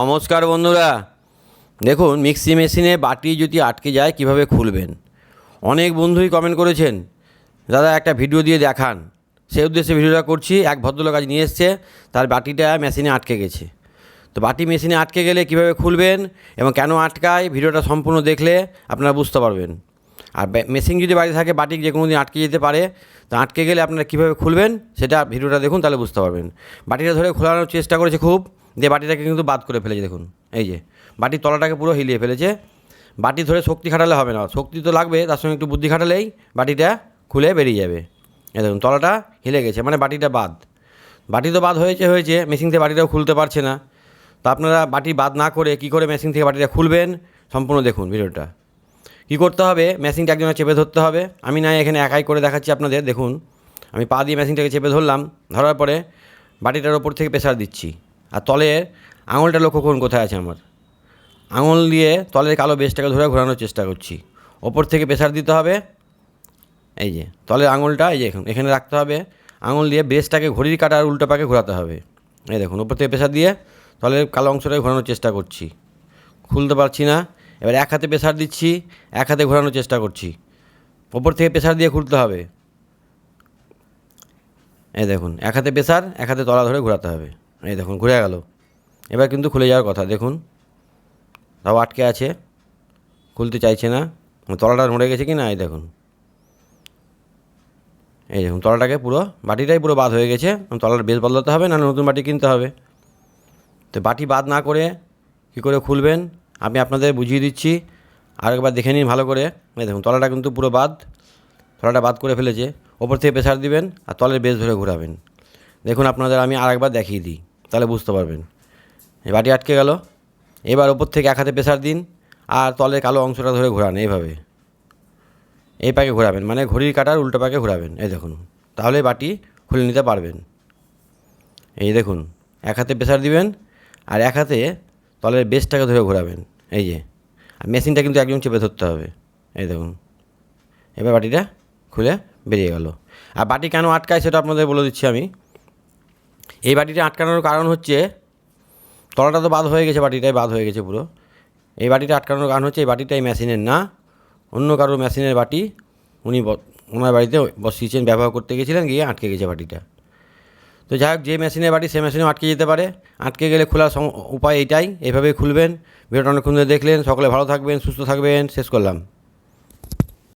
নমস্কার বন্ধুরা। দেখুন, মিক্সি মেশিনে বাটি যদি আটকে যায়, কীভাবে খুলবেন? অনেক বন্ধুই কমেন্ট করেছেন, দাদা, একটা ভিডিও দিয়ে দেখান। সেই উদ্দেশ্যে ভিডিওটা করছি, এক ভদ্রলোক আজ নিয়ে এসছে, তার বাটিটা মেশিনে আটকে গেছে। তো বাটি মেশিনে আটকে গেলে কীভাবে খুলবেন এবং কেন আটকায় ভিডিওটা সম্পূর্ণ দেখলে আপনারা বুঝতে পারবেন। আর মেশিন যদি বাড়ি থাকে, বাটি যে কোনো দিন আটকে যেতে পারে, তো আটকে গেলে আপনারা কীভাবে খুলবেন, সেটা ভিডিওটা দেখুন, তাহলে বুঝতে পারবেন। বাটিটা ধরে খোলানোর চেষ্টা করেছে খুব। দিয়ে বাটিটাকে কিন্তু বাদ করে ফেলেছে, দেখুন। এই যে বাটির তলাটাকে পুরো হিলিয়ে ফেলেছে। বাটি ধরে শক্তি খাটালে হবে না। শক্তি তো লাগবে, তার সঙ্গে একটু বুদ্ধি খাটালেই বাটিটা খুলে বেরিয়ে যাবে। এই দেখুন, তলাটা হিলে গেছে মানে বাটিটা বাদ। বাটি তো বাদ হয়েছে হয়েছে, মেশিন থেকে বাটিটাও খুলতে পারছে না। তো আপনারা বাটি বাদ না করে কী করে মেশিন থেকে বাটিটা খুলবেন? সম্পূর্ণ দেখুন ভিডিওটা। কী করতে হবে? মেশিনটা একজনের চেপে ধরতে হবে। আমি না এখানে একাই করে দেখাচ্ছি আপনাদের, দেখুন। আমি পা দিয়ে মেশিনটাকে চেপে ধরলাম, ধরার পরে বাটিটার ওপর থেকে প্রেসার দিচ্ছি। আর তলের আঙুলটা লক্ষ্য করুন কোথায় আছে আমার। আঙুল দিয়ে তলের কালো বেশটাকে ধরে ঘোরানোর চেষ্টা করছি। ওপর থেকে প্রেসার দিতে হবে। এই যে, তলের আঙুলটা, এই যে এখন রাখতে হবে। আঙুল দিয়ে ব্রেসটাকে ঘড়ির কাটার উল্টো পাকে ঘোরাতে হবে। এই দেখুন, ওপর থেকে প্রেসার দিয়ে তলের কালো অংশটাকে ঘোরানোর চেষ্টা করছি। খুলতে পারছি না। এবার এক হাতে প্রেসার দিচ্ছি, এক হাতে ঘোরানোর চেষ্টা করছি। ওপর থেকে প্রেসার দিয়ে খুলতে হবে। এই দেখুন, এক হাতে প্রেসার, এক হাতে তলা ধরে ঘোরাতে হবে। এই দেখুন, ঘুরে গেল। এবার কিন্তু খুলে যাওয়ার কথা, দেখুন। তাও আটকে আছে। খুলতে চাইছে না। তলাটা নড়ে গেছে কি না এই দেখুন। এই দেখুন, তলাটাকে পুরো, বাটিটাই পুরো বাদ হয়ে গেছে। তলার বেশ বদলাতে হবে না নতুন বাটি কিনতে হবে। তো বাটি বাদ না করে কী করে খুলবেন? আমি আপনাদের বুঝিয়ে দিচ্ছি। আরেকবার দেখে নিন ভালো করে। এই দেখুন, তলাটা কিন্তু পুরো বাদ তলাটা বাদ করে ফেলেছে। ওপর থেকে প্রেসার দিবেন আর তলের বেশ ধরে ঘোরাবেন। দেখুন আপনাদের, আমি আরেকবার দেখিয়ে দিই। তাহলে বুঝতে পারবেন। এই বাটি আটকে গেল। এবার ওপর থেকে এক হাতে প্রেসার দিন আর তলের কালো অংশটা ধরে ঘোরান এইভাবে। এই পাকে ঘোরাবেন মানে ঘড়ির কাটার উল্টো পাকে ঘোরাবেন। এই দেখুন, তাহলে বাটি খুলে নিতে পারবেন। এই দেখুন, এক হাতে প্রেসার দিবেন আর এক হাতে তলের বেসটাকে ধরে ঘোরাবেন। এই যে, আর মেশিনটা কিন্তু একজন চেপে ধরতে হবে। এই দেখুন, এবার বাটিটা খুলে বেরিয়ে গেল। আর বাটি কেন আটকায় সেটা আপনাদের বলে দিচ্ছি আমি। এই বাটিটা আটকানোর কারণ হচ্ছে, তলাটা তো বাদ হয়ে গেছে বাটিটাই বাদ হয়ে গেছে পুরো। এই বাটিটা আটকানোর কারণ হচ্ছে, এই বাটিটা এই মেশিনের না। অন্য কারও মেশিনের বাটি উনি ওনার বাড়িতে বসিয়েছেন, ব্যবহার করতে গেছিলেন, গিয়ে আটকে গেছে বাটিটা। তো যাই হোক, যে মেশিনের বাটি, সে মেশিনেও আটকে যেতে পারে। আটকে গেলে খোলার উপায় এটাই। এইভাবেই খুলবেন, ভিডিওটা অনেকক্ষণ দেখলেন। সকলে ভালো থাকবেন, সুস্থ থাকবেন। শেষ করলাম।